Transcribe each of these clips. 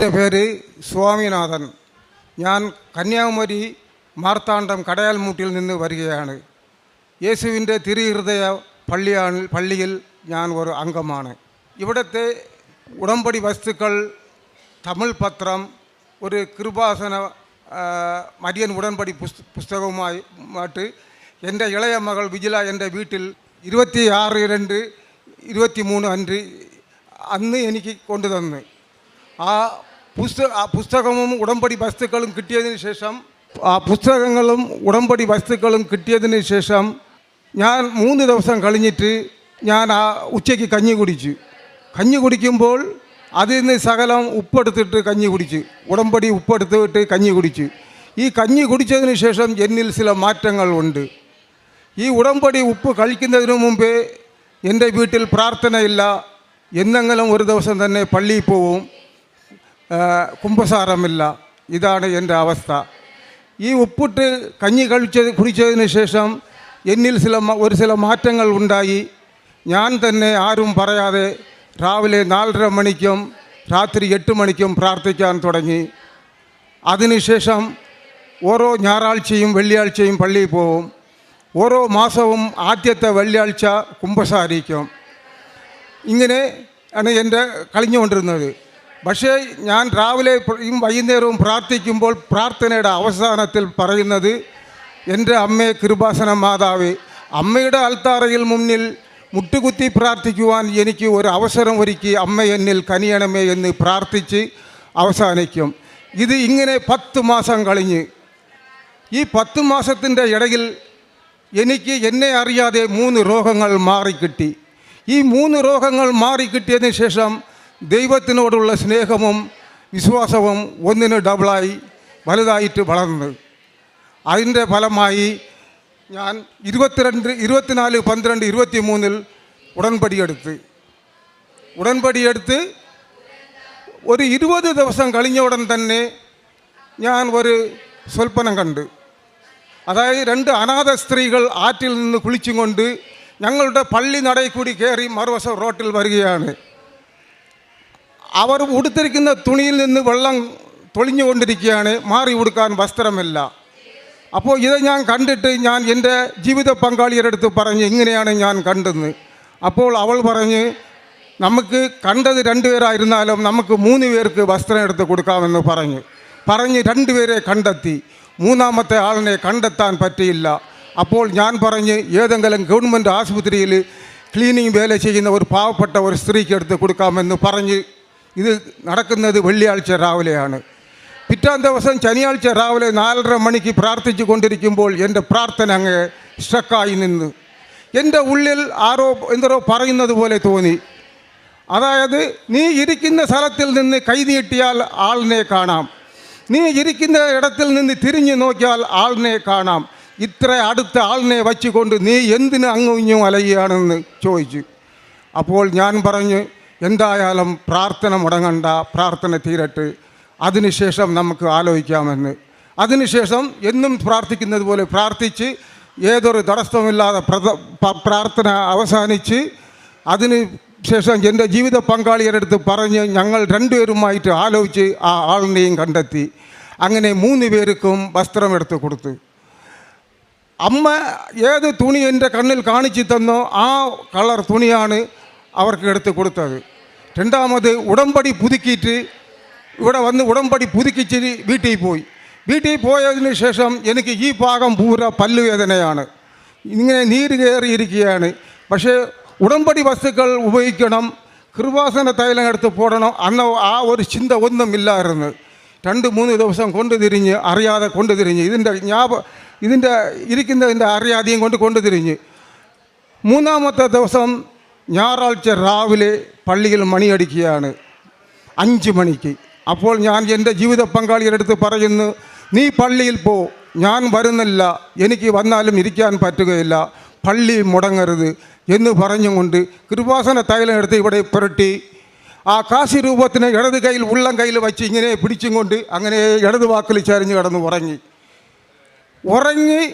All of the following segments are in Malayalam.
എന്റെ പേര് സ്വാമിനാഥൻ ഞാൻ കന്യാകുമാരി മാർത്താണ്ഡം കടയാൽമൂട്ടിൽ നിന്ന് വരികയാണ് യേശുവിന്റെ തിരുഹൃദയ പള്ളിയാണ് പള്ളിയിൽ ഞാൻ ഒരു അംഗമാണ് ഇവിടുത്തെ ഉടമ്പടി വസ്തുക്കൾ തമിഴ് പത്രം ഒരു കൃപാസന ആ, മരിയൻ ഉടമ്പടി പുസ്ത പുസ്തകവുമായി മായിട്ട് എന്റെ ഇളയ മകൾ വിജില എന്റെ വീട്ടിൽ ഇരുപത്തി ആറ് രണ്ട് ഇരുപത്തി മൂന്ന് അன்று അന്ന് എനിക്ക് കൊണ്ടുതന്ന് ആ പുസ്തക പുസ്തകവും ഉടമ്പടി വസ്തുക്കളും കിട്ടിയതിന് ശേഷം ആ പുസ്തകങ്ങളും ഉടമ്പടി വസ്തുക്കളും കിട്ടിയതിന് ശേഷം ഞാൻ മൂന്ന് ദിവസം കഴിഞ്ഞിട്ട് ഞാൻ ആ ഉച്ചയ്ക്ക് കഞ്ഞി കുടിച്ചു. കഞ്ഞി കുടിക്കുമ്പോൾ അതിൽ നിന്ന് സകലം ഉപ്പെടുത്തിട്ട് കഞ്ഞി കുടിച്ചു. ഉടമ്പടി ഉപ്പെടുത്തിട്ട് കഞ്ഞി കുടിച്ചു. ഈ കഞ്ഞി കുടിച്ചതിന് ശേഷം എന്നിൽ ചില മാറ്റങ്ങൾ ഉണ്ട്. ഈ ഉടമ്പടി ഉപ്പ് കഴിക്കുന്നതിന് മുമ്പേ എന്റെ വീട്ടിൽ പ്രാർത്ഥനയില്ല. എന്നെങ്കിലും ഒരു ദിവസം തന്നെ പള്ളിയിൽ പോവും. കുമ്പസാരമില്ല. ഇതാണ് എന്റെ അവസ്ഥ. ഈ ഉപ്പിട്ട് കഞ്ഞി കഴിച്ചത് കുടിച്ചതിന് ശേഷം എന്നിൽ ചില ഒരു ചില മാറ്റങ്ങൾ ഉണ്ടായി. ഞാൻ തന്നെ ആരും പറയാതെ രാവിലെ നാലര മണിക്കും രാത്രി എട്ട് മണിക്കും പ്രാർത്ഥിക്കാൻ തുടങ്ങി. അതിനുശേഷം ഓരോ ഞായറാഴ്ചയും വെള്ളിയാഴ്ചയും പള്ളിയിൽ പോവും. ഓരോ മാസവും ആദ്യത്തെ വെള്ളിയാഴ്ച കുമ്പസാരിക്കും. ഇങ്ങനെ ആണ് എന്റെ കളിഞ്ഞുകൊണ്ടിരുന്നത്. പക്ഷേ ഞാൻ രാവിലെ ഈ വൈകുന്നേരവും പ്രാർത്ഥിക്കുമ്പോൾ പ്രാർത്ഥനയുടെ അവസാനത്തിൽ പറയുന്നത് എന്റെ അമ്മയെ കൃപാസന മാതാവേ അമ്മയുടെ അൽത്താറയിൽ മുന്നിൽ മുട്ടുകുത്തി പ്രാർത്ഥിക്കുവാൻ എനിക്ക് ഒരു അവസരം ഒരുക്കി അമ്മ എന്നിൽ കനിയണമേ എന്ന് പ്രാർത്ഥിച്ച് അവസാനിക്കും. ഇത് ഇങ്ങനെ പത്ത് മാസം കഴിഞ്ഞ്. ഈ പത്ത് മാസത്തിന്റെ ഇടയിൽ എനിക്ക് എന്നെ അറിയാതെ മൂന്ന് രോഗങ്ങൾ മാറിക്കിട്ടി. ഈ മൂന്ന് രോഗങ്ങൾ മാറിക്കിട്ടിയതിന് ശേഷം ദൈവത്തിനോടുള്ള സ്നേഹവും വിശ്വാസവും ഒന്നിന് ഡബിളായി വലുതായിട്ട് വളർന്നു. അതിന്റെ ഫലമായി ഞാൻ ഇരുപത്തിരണ്ട് ഇരുപത്തിനാല് പന്ത്രണ്ട് ഇരുപത്തി മൂന്നിൽ ഉടൻപടിയെടുത്ത്. ഉടൻപടിയെടുത്ത് ഒരു ഇരുപത് ദിവസം കഴിഞ്ഞ ഉടൻ തന്നെ ഞാൻ ഒരു സ്വൽപ്പനം കണ്ട്. അതായത് രണ്ട് അനാഥ സ്ത്രീകൾ ആറ്റിൽ നിന്ന് കുളിച്ചും കൊണ്ട് ഞങ്ങളുടെ പള്ളി നടയിൽ കൂടി കയറി മറുവശം റോട്ടിൽ വരികയാണ്. അവർ ഉടുത്തിരിക്കുന്ന തുണിയിൽ നിന്ന് വെള്ളം തൊളിഞ്ഞുകൊണ്ടിരിക്കുകയാണ് മാറി ഉടുക്കാൻ വസ്ത്രമില്ല. അപ്പോൾ ഇത് ഞാൻ കണ്ടിട്ട് ഞാൻ എന്റെ ജീവിത പങ്കാളിയുടെ അടുത്ത് പറഞ്ഞ് ഇങ്ങനെയാണ് ഞാൻ കണ്ടെന്ന് അപ്പോൾ അവൾ പറഞ്ഞ് നമുക്ക് കണ്ടത് രണ്ടുപേരായിരുന്നാലും നമുക്ക് മൂന്ന് പേർക്ക് വസ്ത്രം എടുത്ത് കൊടുക്കാമെന്ന് പറഞ്ഞു. പറഞ്ഞ് രണ്ടുപേരെ കണ്ടെത്തി. മൂന്നാമത്തെ ആളിനെ കണ്ടെത്താൻ പറ്റിയില്ല. അപ്പോൾ ഞാൻ പറഞ്ഞ് ഏതെങ്കിലും ഗവൺമെന്റ് ആശുപത്രിയിൽ ക്ലീനിങ് വേല ചെയ്യുന്ന ഒരു പാവപ്പെട്ട ഒരു സ്ത്രീക്ക് എടുത്ത് കൊടുക്കാമെന്ന് പറഞ്ഞ് ഇത് നടക്കുന്നത് വെള്ളിയാഴ്ച രാവിലെയാണ്. പിറ്റാം ദിവസം ശനിയാഴ്ച രാവിലെ നാലര മണിക്ക് പ്രാർത്ഥിച്ചു കൊണ്ടിരിക്കുമ്പോൾ എന്റെ പ്രാർത്ഥന അങ്ങ് സ്ട്രക്കായി നിന്ന്. എന്റെ ഉള്ളിൽ ആരോ എന്തോ പറയുന്നത് പോലെ തോന്നി. അതായത് നീ ഇരിക്കുന്ന സ്ഥലത്തിൽ നിന്ന് കൈനീട്ടിയാൽ ആളിനെ കാണാം. നീ ഇരിക്കുന്ന ഇടത്തിൽ നിന്ന് തിരിഞ്ഞു നോക്കിയാൽ ആളിനെ കാണാം. ഇത്ര അടുത്ത ആളിനെ വച്ചുകൊണ്ട് നീ എന്തിന് അങ്ങും ഇങ്ങും അലയുകയാണെന്ന് ചോദിച്ചു. അപ്പോൾ ഞാൻ പറഞ്ഞു എന്തായാലും പ്രാർത്ഥന മുടങ്ങണ്ട പ്രാർത്ഥന തീരട്ട്. അതിനുശേഷം നമുക്ക് ആലോചിക്കാമെന്ന്. അതിനുശേഷം എന്നും പ്രാർത്ഥിക്കുന്നത് പോലെ പ്രാർത്ഥിച്ച് ഏതൊരു തടസ്സമില്ലാതെ പ്രാർത്ഥന അവസാനിച്ച് അതിന് ശേഷം എന്റെ ജീവിത പങ്കാളിയുടെ അടുത്ത് പറഞ്ഞ് ഞങ്ങൾ രണ്ടുപേരുമായിട്ട് ആലോചിച്ച് ആ ആളിനെയും കണ്ടെത്തി. അങ്ങനെ മൂന്ന് പേർക്കും വസ്ത്രം എടുത്ത് കൊടുത്തു. അമ്മ ഏത് തുണി എന്റെ കണ്ണിൽ കാണിച്ചു തന്നോ ആ കളർ തുണിയാണ് അവർക്ക് എടുത്ത് കൊടുത്തത് രണ്ടാമത് ഉടമ്പടി പുതുക്കിയിട്ട് ഇവിടെ വന്ന് ഉടമ്പടി പുതുക്കിച്ച് വീട്ടിൽ പോയി വീട്ടിൽ പോയതിന് ശേഷം എനിക്ക് ഈ ഭാഗം പൂര പല്ലുവേദനയാണ് ഇങ്ങനെ നീര് കയറിയിരിക്കുകയാണ് പക്ഷേ ഉടമ്പടി വസ്തുക്കൾ ഉപയോഗിക്കണം കൃപാസന തൈലം എടുത്ത് പോടണം അന്ന് ആ ഒരു ചിന്ത ഒന്നുമില്ലായിരുന്നു രണ്ട് മൂന്ന് ദിവസം കൊണ്ടു തിരിഞ്ഞ് അറിയാതെ കൊണ്ടു തിരിഞ്ഞ് ഇതിന്റെ ഞാപ ഇതിന്റെ ഇരിക്കുന്നതിന്റെ അറിയാതെയും കൊണ്ട് കൊണ്ടു തിരിഞ്ഞ് മൂന്നാമത്തെ ദിവസം ഞായറാഴ്ച രാവിലെ പള്ളിയിൽ മണിയടിക്കുകയാണ്. അഞ്ച് മണിക്ക്. അപ്പോൾ ഞാൻ എന്റെ ജീവിത പങ്കാളിയുടെ അടുത്ത് പറയുന്നു നീ പള്ളിയിൽ പോ. ഞാൻ വരുന്നില്ല. എനിക്ക് വന്നാലും ഇരിക്കാൻ പറ്റുകയില്ല. പള്ളി മുടങ്ങരുത് എന്ന് പറഞ്ഞുകൊണ്ട് കൃപാസന തൈലം എടുത്ത് ഇവിടെ പുരട്ടി. ആ കാശി രൂപത്തിന് ഇടത് കയ്യിൽ ഉള്ളം കയ്യിൽ വച്ച് ഇങ്ങനെ പിടിച്ചും കൊണ്ട് അങ്ങനെ ഇടത് വാക്കിൽ ചരിഞ്ഞ് കിടന്ന് ഉറങ്ങി. ഉറങ്ങി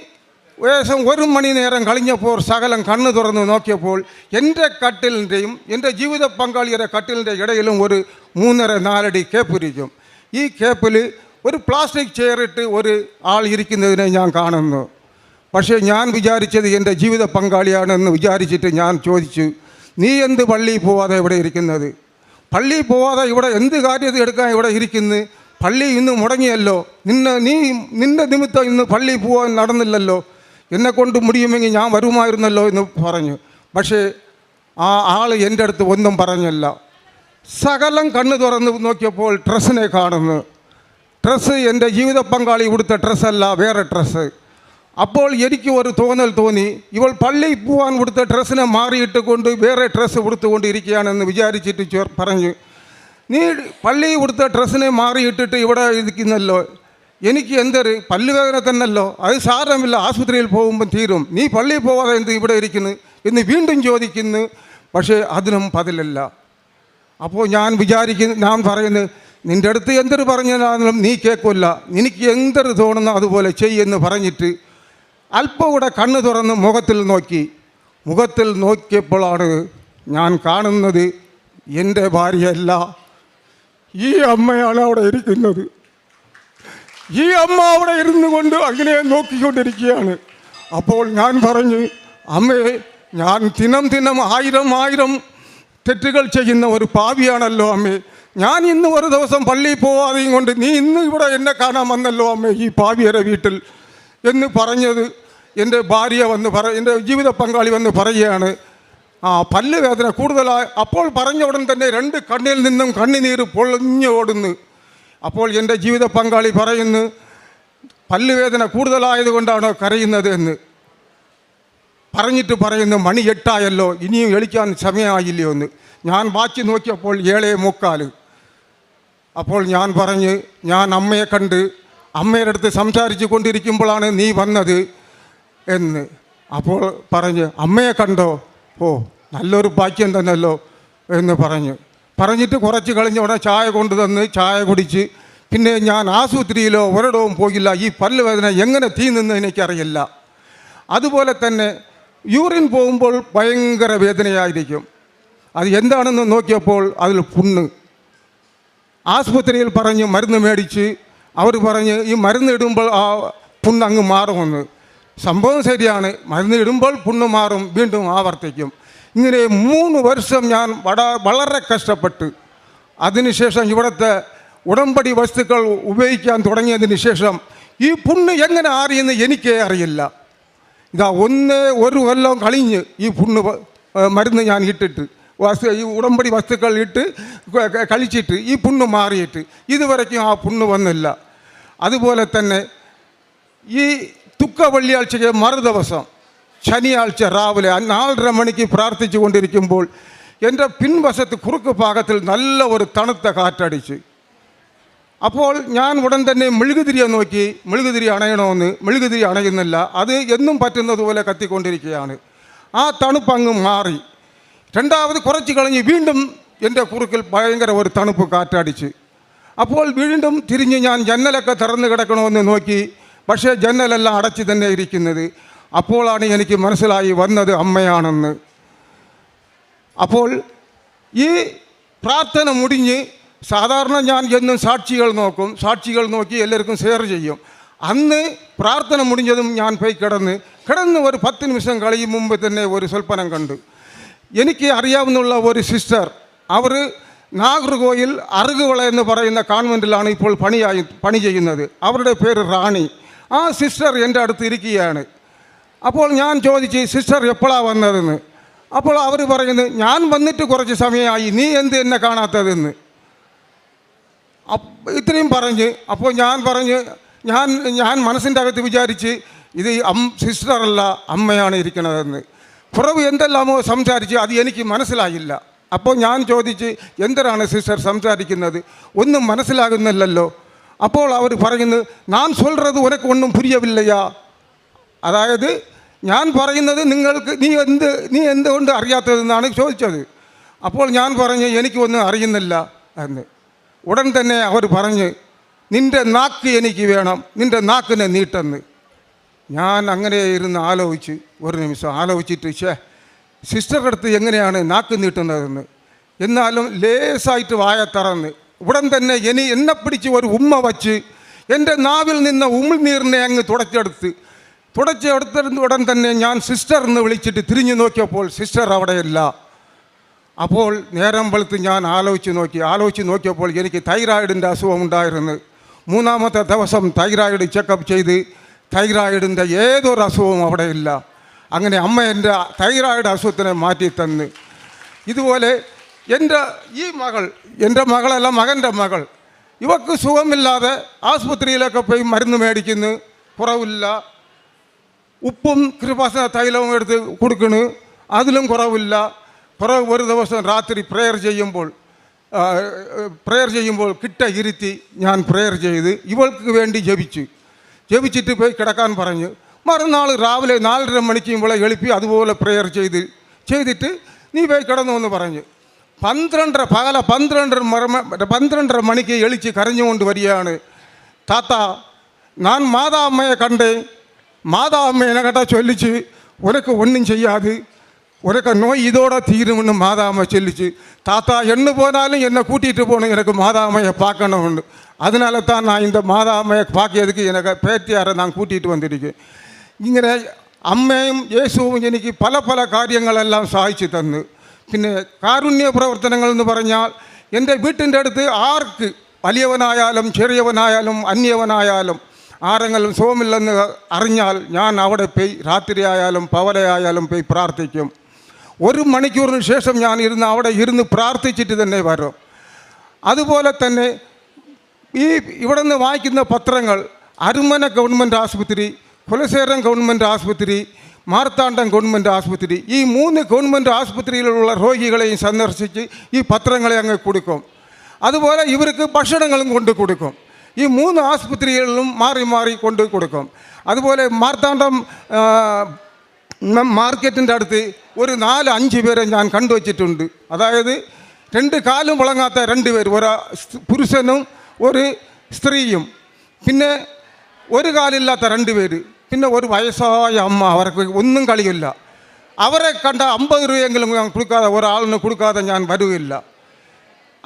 ഏകദേശം ഒരു മണി നേരം കഴിഞ്ഞപ്പോൾ സകലം കണ്ണു തുറന്ന് നോക്കിയപ്പോൾ എന്റെ കട്ടിലിന്റെയും എന്റെ ജീവിത പങ്കാളിയുടെ കട്ടിലിന്റെ ഇടയിലും ഒരു മൂന്നര നാലടി കേപ്പിരിക്കും ഈ കേപ്പിൽ ഒരു പ്ലാസ്റ്റിക് ചെയറിട്ട് ഒരു ആൾ ഇരിക്കുന്നതിനെ ഞാൻ കാണുന്നു. പക്ഷേ ഞാൻ വിചാരിച്ചത് എന്റെ ജീവിത പങ്കാളിയാണെന്ന് വിചാരിച്ചിട്ട് ഞാൻ ചോദിച്ചു നീ എന്ത് പള്ളിയിൽ പോവാതെ ഇവിടെ ഇരിക്കുന്നത്? പള്ളിയിൽ പോവാതെ ഇവിടെ എന്ത് കാര്യത്തിൽ എടുക്കാൻ ഇവിടെ ഇരിക്കുന്നു? പള്ളി ഇന്ന് മുടങ്ങിയല്ലോ. നിന്നെ നീ നിന്റെ നിമിത്തം ഇന്ന് പള്ളിയിൽ പോകാൻ നടന്നില്ലല്ലോ. എന്നെ കൊണ്ട് മുടിയുമെങ്കിൽ ഞാൻ വരുമായിരുന്നല്ലോ എന്ന് പറഞ്ഞു. പക്ഷേ ആ ആൾ എന്റെ അടുത്ത് ഒന്നും പറഞ്ഞല്ല. സകലം കണ്ണു തുറന്ന് നോക്കിയപ്പോൾ ഡ്രസ്സിനെ കാണുന്നു. ഡ്രസ്സ് എന്റെ ജീവിത പങ്കാളി കൊടുത്ത ഡ്രസ്സല്ല വേറെ ഡ്രസ്സ്. അപ്പോൾ എനിക്ക് ഒരു തോന്നൽ തോന്നി ഇവൾ പള്ളിയിൽ പോകാൻ കൊടുത്ത ഡ്രസ്സിനെ മാറിയിട്ട് കൊണ്ട് വേറെ ഡ്രസ്സ് കൊടുത്തുകൊണ്ട് ഇരിക്കുകയാണെന്ന് വിചാരിച്ചിട്ട് പറഞ്ഞു. നീ പള്ളിയിൽ കൊടുത്ത ഡ്രസ്സിനെ മാറിയിട്ടിട്ട് ഇവിടെ ഇരിക്കുന്നല്ലോ. എനിക്ക് എന്തൊരു പല്ലുവേദന തന്നല്ലോ അത് സാരമില്ല. ആശുപത്രിയിൽ പോകുമ്പോൾ തീരും. നീ പള്ളിയിൽ പോകാതെ എന്ത് ഇവിടെ ഇരിക്കുന്നു? എന്ന് വീണ്ടും ചോദിക്കുന്നു. പക്ഷേ അതിനും പതിലല്ല. അപ്പോൾ ഞാൻ വിചാരിക്കുന്നു ഞാൻ പറയുന്നു നിന്റെ അടുത്ത് എന്തൊരു പറഞ്ഞാലും നീ കേൾക്കില്ല നിനക്ക് എന്തൊരു തോന്നുന്നു അതുപോലെ ചെയ്യുമെന്ന് പറഞ്ഞിട്ട് അല്പം കൂടെ കണ്ണ് തുറന്ന് മുഖത്തിൽ നോക്കി. മുഖത്തിൽ നോക്കിയപ്പോഴാണ് ഞാൻ കാണുന്നത് എന്റെ ഭാര്യയല്ല. ഈ അമ്മയാണ് അവിടെ ഇരിക്കുന്നത്. ഈ അമ്മ അവിടെ ഇരുന്നു കൊണ്ട് അങ്ങനെ നോക്കിക്കൊണ്ടിരിക്കുകയാണ്. അപ്പോൾ ഞാൻ പറഞ്ഞു അമ്മയെ ഞാൻ ദിനം ദിനം ആയിരം ആയിരം തെറ്റുകൾ ചെയ്യുന്ന ഒരു പാവിയാണല്ലോ അമ്മേ. ഞാൻ ഇന്ന് ഒരു ദിവസം പള്ളിയിൽ പോവാതെയും കൊണ്ട് നീ ഇന്ന് ഇവിടെ എന്നെ കാണാൻ വന്നല്ലോ അമ്മേ ഈ പാവിയരെ വീട്ടിൽ. എന്ന് പറഞ്ഞത് എന്റെ ഭാര്യ വന്ന് പറ എന്റെ ജീവിത പങ്കാളി വന്ന് പറയുകയാണ്. ആ പല്ല് വേദന കൂടുതലായി അപ്പോൾ പറഞ്ഞ ഉടൻ തന്നെ രണ്ട് കണ്ണിൽ നിന്നും കണ്ണിനീര് പൊളിഞ്ഞു ഓടുന്നു. അപ്പോൾ എന്റെ ജീവിത പങ്കാളി പറയുന്നു പല്ലുവേദന കൂടുതലായതുകൊണ്ടാണോ കരയുന്നത് എന്ന്? പറഞ്ഞിട്ട് പറയുന്നു മണി എട്ടായല്ലോ ഇനിയും എളിക്കാൻ സമയമായില്ലയോ എന്ന്. ഞാൻ വാച്ച് നോക്കിയപ്പോൾ ഏഴേ മുക്കാൽ. അപ്പോൾ ഞാൻ പറഞ്ഞ് ഞാൻ അമ്മയെ കണ്ട് അമ്മയുടെ അടുത്ത് സംസാരിച്ചു കൊണ്ടിരിക്കുമ്പോഴാണ് നീ വന്നത് എന്ന്. അപ്പോൾ പറഞ്ഞ് അമ്മയെ കണ്ടോ? ഓ നല്ലൊരു ഭാഗ്യം തന്നല്ലോ എന്ന് പറഞ്ഞു. പറഞ്ഞിട്ട് കുറച്ച് കളഞ്ഞ് ഉടനെ ചായ കൊണ്ടു കൊണ്ടുതന്ന് ചായ കുടിച്ച് പിന്നെ ഞാൻ ആശുപത്രിയിലോ ഒരിടവും പോയില്ല. ഈ പല്ലുവേദന എങ്ങനെ തീ നിന്ന് എനിക്കറിയില്ല. അതുപോലെ തന്നെ യൂറിൻ പോകുമ്പോൾ ഭയങ്കര വേദനയായിരിക്കും. അത് എന്താണെന്ന് നോക്കിയപ്പോൾ അതിൽ പുണ്ണ്. ആശുപത്രിയിൽ പറഞ്ഞ് മരുന്ന് മേടിച്ച് അവർ പറഞ്ഞ് ഈ മരുന്ന് ഇടുമ്പോൾ ആ പുണ്ണ് അങ്ങ് മാറുമെന്ന്. സംഭവം ശരിയാണ്. മരുന്ന് ഇടുമ്പോൾ പുണ്ണ് മാറും വീണ്ടും ആവർത്തിക്കും. ഇങ്ങനെ മൂന്ന് വർഷം ഞാൻ വളരെ കഷ്ടപ്പെട്ട്. അതിനുശേഷം ഇവിടുത്തെ ഉടമ്പടി വസ്തുക്കൾ ഉപയോഗിക്കാൻ തുടങ്ങിയതിന് ശേഷം ഈ പുണ്ണ് എങ്ങനെ ആറിയെന്ന് എനിക്കേ അറിയില്ല. ഇതാ ഒന്ന് ഒരു കൊല്ലം കളിഞ്ഞ് ഈ പുണ്ണ് മരുന്ന് ഞാൻ ഇട്ടിട്ട് വസ്തു ഈ ഉടമ്പടി വസ്തുക്കൾ ഇട്ട് ക- ക- കളിച്ചിട്ട് ഈ പുണ്ണ് മാറിയിട്ട്. ഇതുവരയ്ക്കും ആ പുണ്ണ് വന്നില്ല. അതുപോലെ തന്നെ ഈ തുക്ക വെള്ളിയാഴ്ചയ്ക്ക് മറുദിവസം ശനിയാഴ്ച രാവിലെ നാലര മണിക്ക് പ്രാർത്ഥിച്ചു കൊണ്ടിരിക്കുമ്പോൾ എന്റെ പിൻവശത്ത് കുറുക്ക് ഭാഗത്തിൽ നല്ല ഒരു തണുത്ത കാറ്റടിച്ച്. അപ്പോൾ ഞാൻ ഉടൻ തന്നെ മെഴുകുതിരിയെ നോക്കി മെഴുകുതിരി അണയണമെന്ന് മെഴുകുതിരി അണയുന്നില്ല അത് എന്നും പറ്റുന്നതുപോലെ കത്തിക്കൊണ്ടിരിക്കുകയാണ്. ആ തണുപ്പ് അങ്ങ് മാറി. രണ്ടാമത് കുറച്ച് കഴിഞ്ഞ് വീണ്ടും എന്റെ കുറുക്കിൽ ഭയങ്കര ഒരു തണുപ്പ് കാറ്റടിച്ച്. അപ്പോൾ വീണ്ടും തിരിഞ്ഞ് ഞാൻ ജന്നലൊക്കെ തുറന്ന് കിടക്കണമെന്ന് നോക്കി പക്ഷേ ജന്നലെല്ലാം അടച്ചു തന്നെ ഇരിക്കുന്നത്. അപ്പോഴാണ് എനിക്ക് മനസ്സിലായി വന്നത് അമ്മയാണെന്ന്. അപ്പോൾ ഈ പ്രാർത്ഥന മുടിഞ്ഞ് സാധാരണ ഞാൻ എന്നും സാക്ഷികൾ നോക്കും. സാക്ഷികൾ നോക്കി എല്ലാവർക്കും ഷെയർ ചെയ്യും. അന്ന് പ്രാർത്ഥന മുടിഞ്ഞതും ഞാൻ പോയി കിടന്ന് കിടന്ന് ഒരു പത്ത് നിമിഷം കളിയും മുമ്പ് തന്നെ ഒരു സ്വൽപ്പനം കണ്ടു. എനിക്ക് അറിയാവുന്ന ഒരു സിസ്റ്റർ അവർ നാഗർകോയിൽ അറുകുവള എന്ന് പറയുന്ന കോൺവെന്റിലാണ് ഇപ്പോൾ പണിയായി പണി ചെയ്യുന്നത്. അവരുടെ പേര് റാണി. ആ സിസ്റ്റർ എന്റെ അടുത്ത് ഇരിക്കുകയാണ്. അപ്പോൾ ഞാൻ ചോദിച്ചു സിസ്റ്റർ എപ്പോഴാണ് വന്നതെന്ന്? അപ്പോൾ അവർ പറയുന്നത് ഞാൻ വന്നിട്ട് കുറച്ച് സമയമായി നീ എന്ത് എന്നെ കാണാത്തതെന്ന്? ഇത്രയും പറഞ്ഞ് അപ്പോൾ ഞാൻ പറഞ്ഞ് ഞാൻ ഞാൻ മനസ്സിന്റെ അകത്ത് വിചാരിച്ച് ഇത് അം സിസ്റ്ററല്ല അമ്മയാണ് ഇരിക്കണതെന്ന്. കുറവ് എന്തെല്ലാമോ സംസാരിച്ച് അത് എനിക്ക് മനസ്സിലായില്ല. അപ്പോൾ ഞാൻ ചോദിച്ച് എന്തിനാണ് സിസ്റ്റർ സംസാരിക്കുന്നത്? ഒന്നും മനസ്സിലാകുന്നില്ലല്ലോ. അപ്പോൾ അവർ പറയുന്നത് നാം സൊല്ലത് ഒരക്കൊന്നും ഒന്നും പുരിയവില്ലയാ. അതായത് ഞാൻ പറയുന്നത് നിങ്ങൾക്ക് നീ എന്ത് നീ എന്തുകൊണ്ട് അറിയാത്തതെന്നാണ് ചോദിച്ചത്. അപ്പോൾ ഞാൻ പറഞ്ഞു എനിക്കൊന്നും അറിയുന്നില്ല എന്ന്. ഉടൻ തന്നെ അവർ പറഞ്ഞ് നിന്റെ നാക്ക് എനിക്ക് വേണം നിന്റെ നാക്കിനെ നീട്ടെന്ന്. ഞാൻ അങ്ങനെ ഇരുന്ന് ആലോചിച്ച് ഒരു നിമിഷം ആലോചിച്ചിട്ട് ഷേ സിസ്റ്ററുടെ അടുത്ത് എങ്ങനെയാണ് നാക്ക് നീട്ടുന്നതെന്ന്? എന്നാലും ലേസായിട്ട് വായ തറന്ന് ഉടൻ തന്നെ ഇനി എന്നെ പിടിച്ച് ഒരു ഉമ്മ വച്ച് എന്റെ നാവിൽ നിന്ന് ഉമിഴ്നീറിനെ അങ്ങ് തുടച്ചെടുത്ത് തുടച്ചെടുത്ത ഉടൻ തന്നെ ഞാൻ സിസ്റ്റർ എന്ന് വിളിച്ചിട്ട് തിരിഞ്ഞു നോക്കിയപ്പോൾ സിസ്റ്റർ അവിടെയില്ല. അപ്പോൾ നേരം വെളുത്ത് ഞാൻ ആലോചിച്ച് നോക്കി. ആലോചിച്ച് നോക്കിയപ്പോൾ എനിക്ക് തൈറോയിഡിന്റെ അസുഖം ഉണ്ടായിരുന്നു. മൂന്നാമത്തെ ദിവസം തൈറോയിഡ് ചെക്കപ്പ് ചെയ്ത് തൈറോയിഡിന്റെ ഏതൊരു അസുഖവും അവിടെയില്ല. അങ്ങനെ അമ്മ എന്റെ തൈറോയിഡ് അസുഖത്തിനെ മാറ്റി തന്ന്. ഇതുപോലെ എന്റെ ഈ മകൾ എന്റെ മകളല്ല മകന്റെ മകൾ ഇവക്ക് സുഖമില്ലാതെ ആസ്പത്രിയിലൊക്കെ പോയി മരുന്ന് മേടിക്കുന്നു കുറവില്ല. ഉപ്പും കൃപാസന തൈലവും എടുത്ത് കൊടുക്കണ് അതിലും കുറവില്ല കുറവ് ഒരു ദിവസം രാത്രി പ്രെയർ ചെയ്യുമ്പോൾ പ്രെയർ ചെയ്യുമ്പോൾ കിട്ട ഇരുത്തി ഞാൻ പ്രെയർ ചെയ്ത് ഇവൾക്ക് വേണ്ടി ജപിച്ചു. ജപിച്ചിട്ട് പോയി കിടക്കാൻ പറഞ്ഞു. മറുനാൾ രാവിലെ നാലര മണിക്ക് ഇവളെ എളുപ്പി അതുപോലെ പ്രെയർ ചെയ്ത് ചെയ്തിട്ട് നീ പോയി കിടന്നു എന്ന് പറഞ്ഞു. പന്ത്രണ്ടര പകല പന്ത്രണ്ടര മറമ പന്ത്രണ്ടര മണിക്ക് എളിച്ച് കരഞ്ഞുകൊണ്ട് വരികയാണ്. താത്ത ഞാൻ മാതാമ്മയെ കണ്ടേ மாதா அம்மை எனக்கிட்ட சொல்லிச்சு? உனக்கு ஒன்றும் செய்யாது. உனக்கு நோய் இதோட தீரும்னு மாதாமை சொல்லிச்சு. தாத்தா என்ன போனாலும் என்னை கூட்டிகிட்டு போகணும். எனக்கு மாதாமையை பார்க்கணும்னு. அதனால தான் நான் இந்த மாதாமையை பார்க்கறதுக்கு எனக்கு பேத்தியாரை நான் கூட்டிகிட்டு வந்திருக்கேன். இங்கே അമ്മയും യേശുവും എനിക്ക് പല പല കാര്യങ്ങളെല്ലാം സഹായിച്ചു തന്നു പിന്നെ കാരുണ്യ പ്രവർത്തനങ്ങൾ എന്ന് പറഞ്ഞാൽ എൻ്റെ വീട്ടിൻ്റെ അടുത്ത് ആർക്ക് വലിയവനായാലും ചെറിയവനായാലും അന്യവനായാലും ആരെങ്കിലും സുഖമില്ലെന്ന് അറിഞ്ഞാൽ ഞാൻ അവിടെ പോയി രാത്രിയായാലും പവലയായാലും പോയി പ്രാർത്ഥിക്കും. ഒരു മണിക്കൂറിന് ശേഷം ഞാൻ ഇരുന്ന് അവിടെ ഇരുന്ന് പ്രാർത്ഥിച്ചിട്ട് തന്നെ വരും. അതുപോലെ തന്നെ ഈ ഇവിടെ നിന്ന് വായിക്കുന്ന പത്രങ്ങൾ അരുമന ഗവൺമെന്റ് ആശുപത്രി കുലശേരം ഗവൺമെന്റ് ആശുപത്രി മാർത്താണ്ഡം ഗവൺമെന്റ് ആശുപത്രി ഈ മൂന്ന് ഗവൺമെന്റ് ആശുപത്രിയിലുള്ള രോഗികളെയും സന്ദർശിച്ച് ഈ പത്രങ്ങളെ അങ്ങ് കൊടുക്കും. അതുപോലെ ഇവർക്ക് ഭക്ഷണങ്ങളും കൊണ്ട് കൊടുക്കും. ഈ മൂന്ന് ആശുപത്രികളിലും മാറി മാറി കൊണ്ട് കൊടുക്കും. അതുപോലെ മാർത്താണ്ഡം മാർക്കറ്റിന്റെ അടുത്ത് ഒരു നാല് അഞ്ച് പേരെ ഞാൻ കണ്ടുവച്ചിട്ടുണ്ട്. അതായത് രണ്ട് കാലും വിളങ്ങാത്ത രണ്ട് പേര് ഒരു പുരുഷനും ഒരു സ്ത്രീയും. പിന്നെ ഒരു കാലില്ലാത്ത രണ്ട് പേര് പിന്നെ ഒരു വയസ്സായ അമ്മ അവർക്ക് ഒന്നും കളിയില്ല. അവരെ കണ്ട അമ്പത് രൂപയെങ്കിലും ഞാൻ കൊടുക്കാതെ ഒരാളിന് കൊടുക്കാതെ ഞാൻ വരുകയില്ല.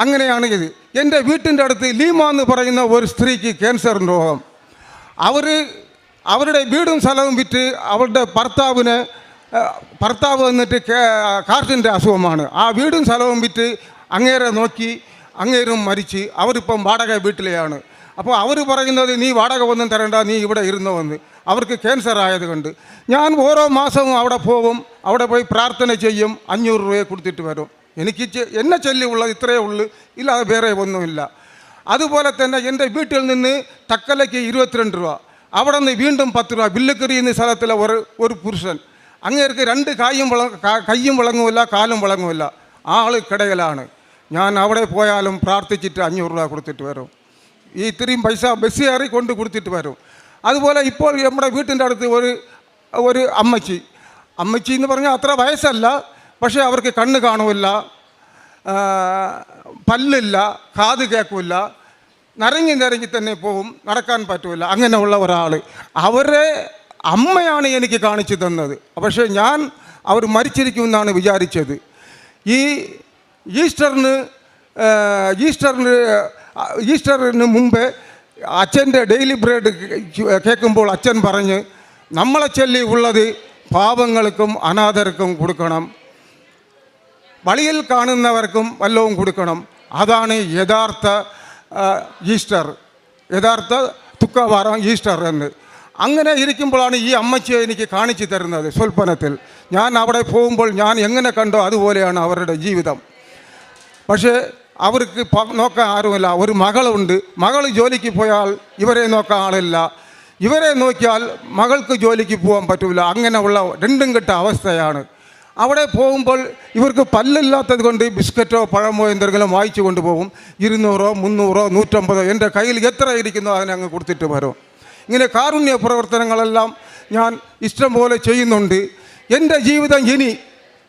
അങ്ങനെയാണ് ഇത്. എന്റെ വീട്ടിന്റെ അടുത്ത് ലീമ എന്ന് പറയുന്ന ഒരു സ്ത്രീക്ക് ക്യാൻസർ രോഗം. അവർ അവരുടെ വീടും സ്ഥലവും വിറ്റ് അവരുടെ ഭർത്താവിന് ഭർത്താവ് വന്നിട്ട് കാർട്ടിന്റെ അസുഖമാണ്. ആ വീടും സ്ഥലവും വിറ്റ് അങ്ങേരെ നോക്കി അങ്ങേരും മരിച്ച് അവരിപ്പം വാടക വീട്ടിലെയാണ്. അപ്പോൾ അവർ പറയുന്നത് നീ വാടക ഒന്നും തരണ്ട നീ ഇവിടെ ഇരുന്നോ എന്ന് അവർക്ക് ക്യാൻസർ ആയതുകൊണ്ട്. ഞാൻ ഓരോ മാസവും അവിടെ പോകും അവിടെ പോയി പ്രാർത്ഥന ചെയ്യും അഞ്ഞൂറ് രൂപയെ കൊടുത്തിട്ട് വരും. എനിക്ക് എന്നെ ചൊല്ലിയുള്ളത് ഇത്രയേ ഉള്ളൂ. ഇല്ലാതെ വേറെ ഒന്നുമില്ല. അതുപോലെ തന്നെ എന്റെ വീട്ടിൽ നിന്ന് തക്കലയ്ക്ക് ഇരുപത്തിരണ്ട് രൂപ. അവിടെ നിന്ന് വീണ്ടും പത്ത് രൂപ. വില്ലക്കറി എന്ന സ്ഥലത്തിലെ ഒരു ഒരു പുരുഷൻ. അങ്ങേർക്ക് രണ്ട് കായും വിള കയ്യും വിളങ്ങുമില്ല കാലും വിളങ്ങുമില്ല. ആൾ കിടയിലാണ്. ഞാൻ അവിടെ പോയാലും പ്രാർത്ഥിച്ചിട്ട് അഞ്ഞൂറ് രൂപ കൊടുത്തിട്ട് വരും. ഈ ഇത്രയും പൈസ ബസ് കയറി കൊണ്ട് കൊടുത്തിട്ട് വരും. അതുപോലെ ഇപ്പോൾ നമ്മുടെ വീട്ടിന്റെ അടുത്ത് ഒരു ഒരു അമ്മച്ചി. അമ്മച്ചി എന്ന് പറഞ്ഞാൽ അത്ര വയസ്സല്ല. പക്ഷേ അവർക്ക് കണ്ണ് കാണുമില്ല പല്ലില്ല കാത് കേൾക്കില്ല. നരങ്ങി നരങ്ങി തന്നെ പോവും നടക്കാൻ പറ്റില്ല അങ്ങനെയുള്ള ഒരാൾ അവരെ അമ്മയാണ് എനിക്ക് കാണിച്ചു തന്നത്. പക്ഷേ ഞാൻ അവർ മരിച്ചിരിക്കുമെന്നാണ് വിചാരിച്ചത്. ഈ ഈസ്റ്ററിന് ഈസ്റ്ററിന് ഈസ്റ്ററിന് മുമ്പേ അച്ഛന്റെ ഡെയിലി ബ്രെഡ് കേൾക്കുമ്പോൾ അച്ഛൻ പറഞ്ഞ് നമ്മളെ ചൊല്ലി ഉള്ളത് പാവങ്ങൾക്കും അനാഥർക്കും കൊടുക്കണം. വഴിയിൽ കാണുന്നവർക്കും വല്ലവും കൊടുക്കണം. അതാണ് യഥാർത്ഥ ഈസ്റ്റർ. യഥാർത്ഥ തുക്കവാരം ഈസ്റ്റർ എന്ന്. അങ്ങനെ ഇരിക്കുമ്പോഴാണ് ഈ അമ്മച്ചിയെ എനിക്ക് കാണിച്ചു തരുന്നത് സ്വൽപ്പനത്തിൽ. ഞാൻ അവിടെ പോകുമ്പോൾ ഞാൻ എങ്ങനെ കണ്ടോ അതുപോലെയാണ് അവരുടെ ജീവിതം. പക്ഷേ അവർക്ക് നോക്കാൻ ആരുമില്ല. ഒരു മകളുണ്ട്. മകൾ ജോലിക്ക് പോയാൽ ഇവരെ നോക്കാൻ ആളില്ല. ഇവരെ നോക്കിയാൽ മകൾക്ക് ജോലിക്ക് പോകാൻ പറ്റില്ല അങ്ങനെയുള്ള രണ്ടും കെട്ട അവസ്ഥയാണ്. അവിടെ പോകുമ്പോൾ ഇവർക്ക് പല്ലില്ലാത്തത് കൊണ്ട് ബിസ്ക്കറ്റോ പഴമോ എന്തെങ്കിലും വായിച്ചു കൊണ്ടുപോകും. ഇരുന്നൂറോ മുന്നൂറോ നൂറ്റമ്പതോ എന്റെ കയ്യിൽ എത്ര ഇരിക്കുന്നോ അതിനെ അങ്ങ് കൊടുത്തിട്ട് വരും. ഇങ്ങനെ കാരുണ്യ പ്രവർത്തനങ്ങളെല്ലാം ഞാൻ ഇഷ്ടം പോലെ ചെയ്യുന്നുണ്ട്. എന്റെ ജീവിതം ഇനി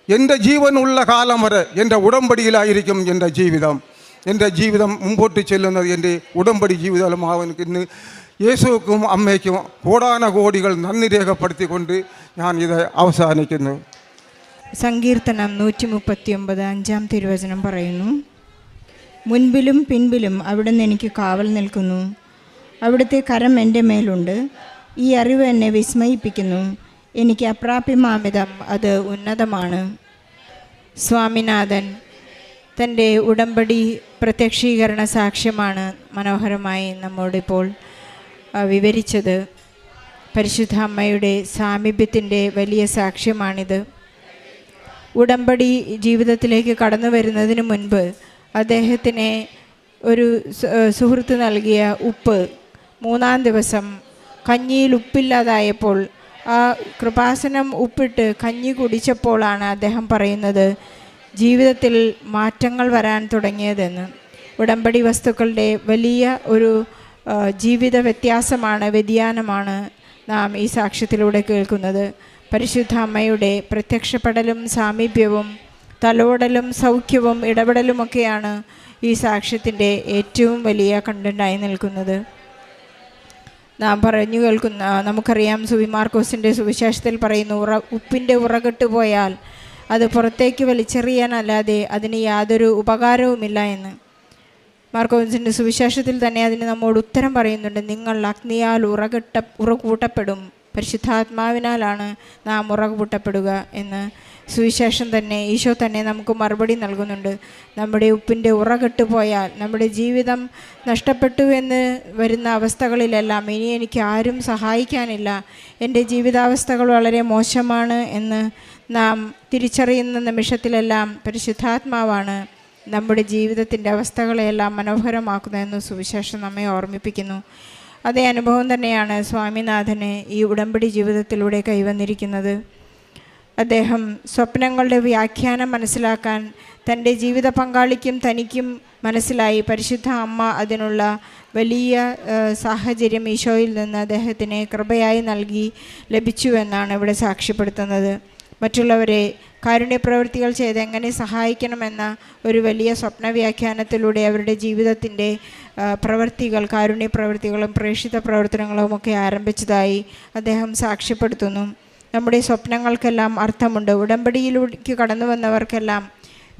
എന്റെ ജീവനുള്ള കാലം വരെ എന്റെ ഉടമ്പടിയിലായിരിക്കും എന്റെ ജീവിതം. എന്റെ ജീവിതം മുമ്പോട്ട് ചെല്ലുന്നത് എന്റെ ഉടമ്പടി ജീവിതമാവും ഇന്ന് യേശുക്കും അമ്മയ്ക്കും കോടാന കോടികൾ നന്ദി രേഖപ്പെടുത്തിക്കൊണ്ട് ഞാൻ ഇത് അവസാനിക്കുന്നു. സങ്കീർത്തനം നൂറ്റി മുപ്പത്തി ഒമ്പത് അഞ്ചാം തിരുവചനം പറയുന്നു. മുൻപിലും പിൻപിലും അവിടുന്ന് എനിക്ക് കാവൽ നിൽക്കുന്നു. അവിടുത്തെ കരം എന്റെ മേലുണ്ട്. ഈ അറിവ് എന്നെ വിസ്മയിപ്പിക്കുന്നു. എനിക്ക് അപ്രാപ്യമാമിതം അത് ഉന്നതമാണ്. സ്വാമിനാഥൻ തന്റെ ഉടമ്പടി പ്രത്യക്ഷീകരണ സാക്ഷ്യമാണ് മനോഹരമായി നമ്മോടിപ്പോൾ വിവരിച്ചത്. പരിശുദ്ധ അമ്മയുടെ സാമീപ്യത്തിന്റെ വലിയ സാക്ഷ്യമാണിത്. ഉടമ്പടി ജീവിതത്തിലേക്ക് കടന്നു വരുന്നതിന് മുൻപ് അദ്ദേഹത്തിന് ഒരു സുഹൃത്ത് നൽകിയ ഉപ്പ് മൂന്നാം ദിവസം കഞ്ഞിയിൽ ഉപ്പില്ലാതായപ്പോൾ ആ കൃപാസനം ഉപ്പിട്ട് കഞ്ഞി കുടിച്ചപ്പോഴാണ് അദ്ദേഹം പറയുന്നത് ജീവിതത്തിൽ മാറ്റങ്ങൾ വരാൻ തുടങ്ങിയതെന്ന്. ഉടമ്പടി വസ്തുക്കളുടെ വലിയ ഒരു ജീവിത വ്യത്യാസമാണ് വ്യതിയാനമാണ് നാം ഈ സാക്ഷ്യത്തിലൂടെ കേൾക്കുന്നത്. പരിശുദ്ധ അമ്മയുടെ പ്രത്യക്ഷപ്പെടലും സാമീപ്യവും തലോടലും സൗഖ്യവും ഇടപെടലുമൊക്കെയാണ് ഈ സാക്ഷ്യത്തിന്റെ ഏറ്റവും വലിയ കണ്ടന്റായി നിൽക്കുന്നത്. നാം പറഞ്ഞു കേൾക്കുന്ന നമുക്കറിയാം സുവിമാർക്കോസിന്റെ സുവിശേഷത്തിൽ പറയുന്നു ഉറ ഉപ്പിന്റെ ഉറകെട്ട് പോയാൽ അത് പുറത്തേക്ക് വലിച്ചെറിയാനല്ലാതെ അതിന് യാതൊരു ഉപകാരവുമില്ല എന്ന്. മാർക്കോസിന്റെ സുവിശേഷത്തിൽ തന്നെ അതിന് നമ്മോട് ഉത്തരം പറയുന്നുണ്ട് നിങ്ങൾ അഗ്നിയാൽ ഉറകെട്ട ഉറകൂട്ടപ്പെടും പരിശുദ്ധാത്മാവിനാലാണ് നാം ഉറകൂട്ടപ്പെടുക എന്ന് സുവിശേഷം തന്നെ ഈശോ തന്നെ നമുക്ക് മറുപടി നൽകുന്നുണ്ട്. നമ്മുടെ ഉപ്പിന്റെ ഉറകെട്ട് പോയാൽ നമ്മുടെ ജീവിതം നഷ്ടപ്പെട്ടു എന്ന് വരുന്ന അവസ്ഥകളിലെല്ലാം ഇനി എനിക്ക് ആരും സഹായിക്കാനില്ല. എന്റെ ജീവിതാവസ്ഥകൾ വളരെ മോശമാണ് എന്ന് നാം തിരിച്ചറിയുന്ന നിമിഷത്തിലെല്ലാം പരിശുദ്ധാത്മാവാണ് നമ്മുടെ ജീവിതത്തിന്റെ അവസ്ഥകളെയെല്ലാം മനോഹരമാക്കുന്നതെന്ന് സുവിശേഷം നമ്മെ ഓർമ്മിപ്പിക്കുന്നു. അതേ അനുഭവം തന്നെയാണ് സ്വാമിനാഥന് ഈ ഉടമ്പടി ജീവിതത്തിലൂടെ കൈവന്നിരിക്കുന്നത്. അദ്ദേഹം സ്വപ്നങ്ങളുടെ വ്യാഖ്യാനം മനസ്സിലാക്കാൻ തന്റെ ജീവിത പങ്കാളിക്കും തനിക്കും മനസ്സിലായി. പരിശുദ്ധ അമ്മ അതിനുള്ള വലിയ സാഹചര്യം ഈശോയിൽ നിന്ന് അദ്ദേഹത്തിന് കൃപയായി നൽകി ലഭിച്ചുവെന്നാണ് ഇവിടെ സാക്ഷ്യപ്പെടുത്തുന്നത്. മറ്റുള്ളവരെ കാരുണ്യപ്രവൃത്തികൾ ചെയ്ത് എങ്ങനെ സഹായിക്കണമെന്ന ഒരു വലിയ സ്വപ്ന വ്യാഖ്യാനത്തിലൂടെ അവരുടെ ജീവിതത്തിന്റെ പ്രവൃത്തികൾ കാരുണ്യ പ്രവൃത്തികളും പ്രേക്ഷിത പ്രവർത്തനങ്ങളും ഒക്കെ ആരംഭിച്ചതായി അദ്ദേഹം സാക്ഷ്യപ്പെടുത്തുന്നു. നമ്മുടെ സ്വപ്നങ്ങൾക്കെല്ലാം അർത്ഥമുണ്ട്. ഉടമ്പടിയിലേക്ക് കടന്നു വന്നവർക്കെല്ലാം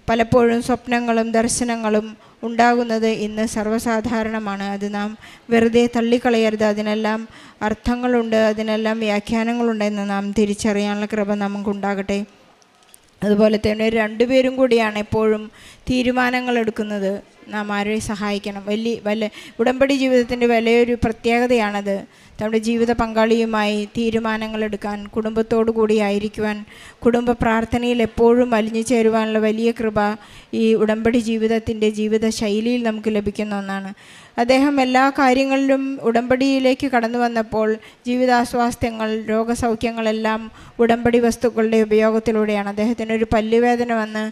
പലപ്പോഴും സ്വപ്നങ്ങളും ദർശനങ്ങളും ഉണ്ടാകുന്നത് ഇന്ന് സർവസാധാരണമാണ്. അത് നാം വെറുതെ തള്ളിക്കളയരുത്. അതിനെല്ലാം അർത്ഥങ്ങളുണ്ട് അതിനെല്ലാം വ്യാഖ്യാനങ്ങളുണ്ടെന്ന് നാം തിരിച്ചറിയാനുള്ള കൃപ നമുക്കുണ്ടാകട്ടെ. അതുപോലെ തന്നെ രണ്ടുപേരും കൂടിയാണ് എപ്പോഴും തീരുമാനങ്ങൾ എടുക്കുന്നത്. നാം ആരെയും സഹായിക്കണം? വലിയ വല്ല ഉടമ്പടി ജീവിതത്തിന്റെ വലിയൊരു പ്രത്യേകതയാണത്. നമ്മുടെ ജീവിത പങ്കാളിയുമായി തീരുമാനങ്ങൾ എടുക്കാൻ കുടുംബത്തോടു കൂടി ആയിരിക്കുവാൻ കുടുംബ പ്രാർത്ഥനയിൽ എപ്പോഴും അലിഞ്ഞു ചേരുവാനുള്ള വലിയ കൃപ ഈ ഉടമ്പടി ജീവിതത്തിന്റെ ജീവിത ശൈലിയിൽ നമുക്ക് ലഭിക്കുന്ന ഒന്നാണ്. അദ്ദേഹം എല്ലാ കാര്യങ്ങളിലും ഉടമ്പടിയിലേക്ക് കടന്നു വന്നപ്പോൾ ജീവിതാസ്വാസ്ഥ്യങ്ങൾ രോഗസൗഖ്യങ്ങളെല്ലാം ഉടമ്പടി വസ്തുക്കളുടെ ഉപയോഗത്തിലൂടെയാണ്. അദ്ദേഹത്തിന് ഒരു പല്ലുവേദന വന്ന്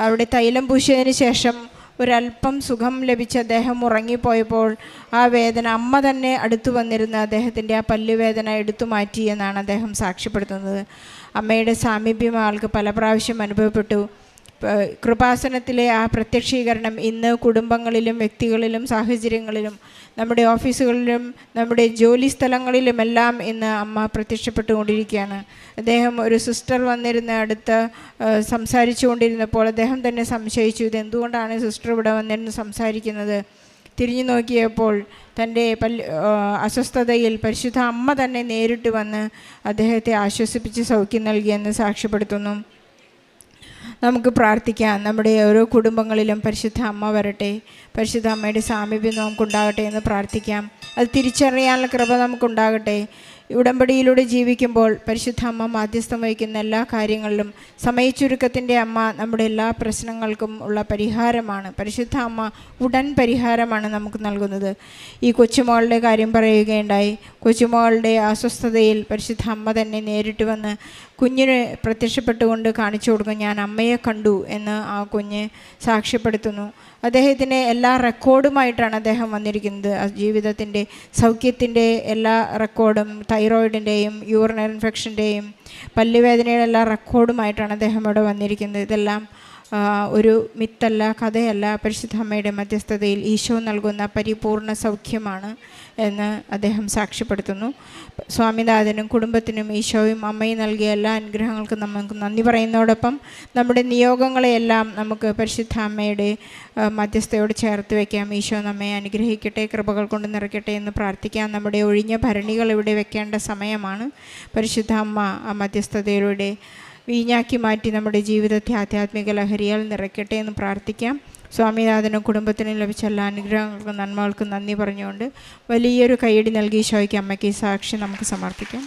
അവിടെ തൈലം പൂശിയതിന് ശേഷം ഒരല്പം സുഖം ലഭിച്ച് അദ്ദേഹം ഉറങ്ങിപ്പോയപ്പോൾ ആ വേദന അമ്മ തന്നെ അടുത്തു വന്നിരുന്ന അദ്ദേഹത്തിന്റെ ആ പല്ലുവേദന എടുത്തു മാറ്റി എന്നാണ് അദ്ദേഹം സാക്ഷ്യപ്പെടുത്തുന്നത്. അമ്മയുടെ സാമീപ്യം ആൾക്ക് പല പ്രാവശ്യം അനുഭവപ്പെട്ടു. കൃപാസനത്തിലെ ആ പ്രത്യക്ഷീകരണം ഇന്ന് കുടുംബങ്ങളിലും വ്യക്തികളിലും സാഹചര്യങ്ങളിലും നമ്മുടെ ഓഫീസുകളിലും നമ്മുടെ ജോലി സ്ഥലങ്ങളിലുമെല്ലാം ഇന്ന് അമ്മ പ്രത്യക്ഷപ്പെട്ടുകൊണ്ടിരിക്കുകയാണ്. അദ്ദേഹം ഒരു സിസ്റ്റർ വന്നിരുന്ന അടുത്ത് സംസാരിച്ചു കൊണ്ടിരുന്നപ്പോൾ അദ്ദേഹം തന്നെ സംശയിച്ചു ഇത് എന്തുകൊണ്ടാണ് സിസ്റ്റർ ഇവിടെ വന്നിരുന്ന് സംസാരിക്കുന്നത്? തിരിഞ്ഞു നോക്കിയപ്പോൾ തന്റെ പൽ അസ്വസ്ഥതയിൽ പരിശുദ്ധ അമ്മ തന്നെ നേരിട്ട് വന്ന് അദ്ദേഹത്തെ ആശ്വസിപ്പിച്ച് സൗഖ്യം നൽകിയെന്ന് സാക്ഷ്യപ്പെടുത്തുന്നു. നമുക്ക് പ്രാർത്ഥിക്കാം. നമ്മുടെ ഓരോ കുടുംബങ്ങളിലും പരിശുദ്ധ അമ്മ വരട്ടെ. പരിശുദ്ധ അമ്മയുടെ സാമീപ്യം നമുക്കുണ്ടാകട്ടെ എന്ന് പ്രാർത്ഥിക്കാം. അത് തിരിച്ചറിയാനുള്ള കൃപ നമുക്കുണ്ടാകട്ടെ. ഉടമ്പടിയിലൂടെ ജീവിക്കുമ്പോൾ പരിശുദ്ധ അമ്മ മാധ്യസ്ഥം വഹിക്കുന്ന എല്ലാ കാര്യങ്ങളിലും സമയച്ചുരുക്കത്തിന്റെ അമ്മ നമ്മുടെ എല്ലാ പ്രശ്നങ്ങൾക്കും ഉള്ള പരിഹാരമാണ്. പരിശുദ്ധ അമ്മ ഉടൻ പരിഹാരമാണ് നമുക്ക് നൽകുന്നത്. ഈ കൊച്ചുമോളുടെ കാര്യം പറയുകയുണ്ടായി. കൊച്ചുമോളുടെ അസ്വസ്ഥതയിൽ പരിശുദ്ധ അമ്മ തന്നെ നേരിട്ട് വന്ന് കുഞ്ഞിന് പ്രത്യക്ഷപ്പെട്ടുകൊണ്ട് കാണിച്ചു കൊടുക്കും ഞാൻ അമ്മയെ കണ്ടു എന്ന് ആ കുഞ്ഞ് സാക്ഷ്യപ്പെടുത്തുന്നു. അദ്ദേഹത്തിന് എല്ലാ റെക്കോർഡുമായിട്ടാണ് അദ്ദേഹം വന്നിരിക്കുന്നത്. ജീവിതത്തിന്റെ സൗഖ്യത്തിന്റെ എല്ലാ റെക്കോർഡും തൈറോയിഡിന്റെയും യൂറിനൽ ഇൻഫെക്ഷന്റെയും പല്ലുവേദനയുടെ എല്ലാ റെക്കോർഡുമായിട്ടാണ് അദ്ദേഹം ഇവിടെ വന്നിരിക്കുന്നത്. ഇതെല്ലാം ഒരു മിത്തല്ല കഥയല്ല പരിശുദ്ധ അമ്മയുടെ മധ്യസ്ഥതയിൽ ഈശോ നൽകുന്ന പരിപൂർണ സൗഖ്യമാണ് എന്ന് അദ്ദേഹം സാക്ഷ്യപ്പെടുത്തുന്നു. സ്വാമിനാഥനും കുടുംബത്തിനും ഈശോയും അമ്മയും നൽകിയ എല്ലാ അനുഗ്രഹങ്ങൾക്കും നമുക്ക് നന്ദി പറയുന്നതോടൊപ്പം നമ്മുടെ നിയോഗങ്ങളെയെല്ലാം നമുക്ക് പരിശുദ്ധ അമ്മയുടെ മധ്യസ്ഥയോട് ചേർത്ത് വയ്ക്കാം ഈശോ നമ്മെ അനുഗ്രഹിക്കട്ടെ കൃപകൾ കൊണ്ട് നിറയ്ക്കട്ടെ എന്ന് പ്രാർത്ഥിക്കാം. നമ്മുടെ ഒഴിഞ്ഞ ഭരണികൾ ഇവിടെ വെക്കേണ്ട സമയമാണ്. പരിശുദ്ധ അമ്മ മധ്യസ്ഥതയിലൂടെ വീഞ്ഞാക്കി മാറ്റി നമ്മുടെ ജീവിതത്തെ ആധ്യാത്മിക ലഹരിയാൽ നിറയ്ക്കട്ടെ എന്ന് പ്രാർത്ഥിക്കാം. സ്വാമിനാഥനും കുടുംബത്തിനും ലഭിച്ച എല്ലാ അനുഗ്രഹങ്ങൾക്കും നന്മകൾക്കും നന്ദി പറഞ്ഞുകൊണ്ട് വലിയൊരു കൈയടി നൽകി ഈശോയ്ക്ക് അമ്മയ്ക്ക് സാക്ഷി നമുക്ക് സമർപ്പിക്കാം.